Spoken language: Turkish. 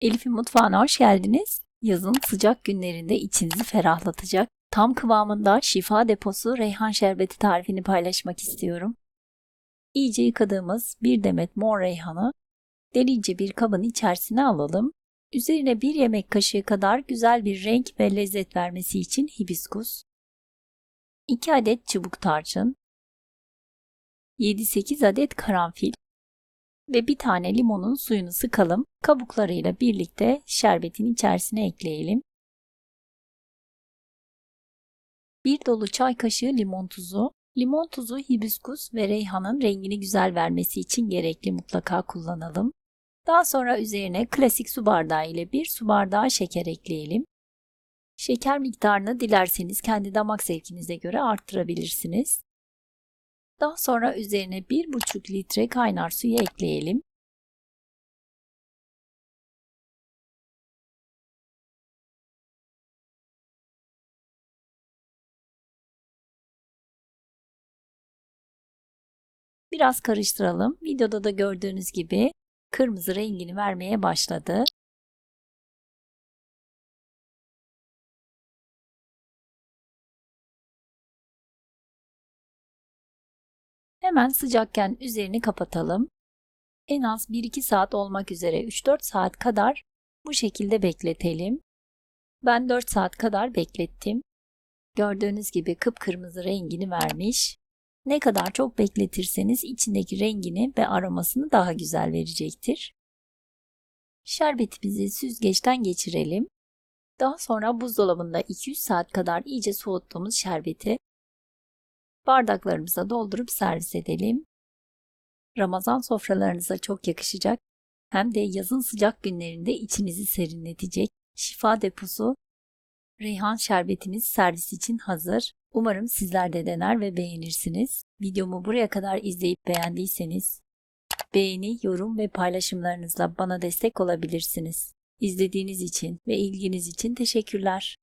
Elif'in mutfağına hoş geldiniz. Yazın sıcak günlerinde içinizi ferahlatacak, tam kıvamında şifa deposu reyhan şerbeti tarifini paylaşmak istiyorum. İyice yıkadığımız bir demet mor reyhanı delice bir kabın içerisine alalım. Üzerine bir yemek kaşığı kadar güzel bir renk ve lezzet vermesi için hibiskus, 2 adet çubuk tarçın, 7-8 adet karanfil, ve bir tane limonun suyunu sıkalım. Kabuklarıyla birlikte şerbetin içerisine ekleyelim. Bir dolu çay kaşığı limon tuzu. Limon tuzu hibiskus ve reyhanın rengini güzel vermesi için gerekli mutlaka kullanalım. Daha sonra üzerine klasik su bardağı ile bir su bardağı şeker ekleyelim. Şeker miktarını dilerseniz kendi damak zevkinize göre arttırabilirsiniz. Daha sonra üzerine 1,5 litre kaynar suyu ekleyelim. Biraz karıştıralım. Videoda da gördüğünüz gibi kırmızı rengini vermeye başladı. Hemen sıcakken üzerini kapatalım. En az 1-2 saat olmak üzere 3-4 saat kadar bu şekilde bekletelim. Ben 4 saat kadar beklettim. Gördüğünüz gibi kıpkırmızı rengini vermiş. Ne kadar çok bekletirseniz içindeki rengini ve aromasını daha güzel verecektir. Şerbetimizi süzgeçten geçirelim. Daha sonra buzdolabında 200 saat kadar iyice soğuttuğumuz şerbeti bardaklarımıza doldurup servis edelim. Ramazan sofralarınıza çok yakışacak hem de yazın sıcak günlerinde içinizi serinletecek şifa deposu reyhan şerbetimiz servis için hazır. Umarım sizler de dener ve beğenirsiniz. Videomu buraya kadar izleyip beğendiyseniz beğeni, yorum ve paylaşımlarınızla bana destek olabilirsiniz. İzlediğiniz için ve ilginiz için teşekkürler.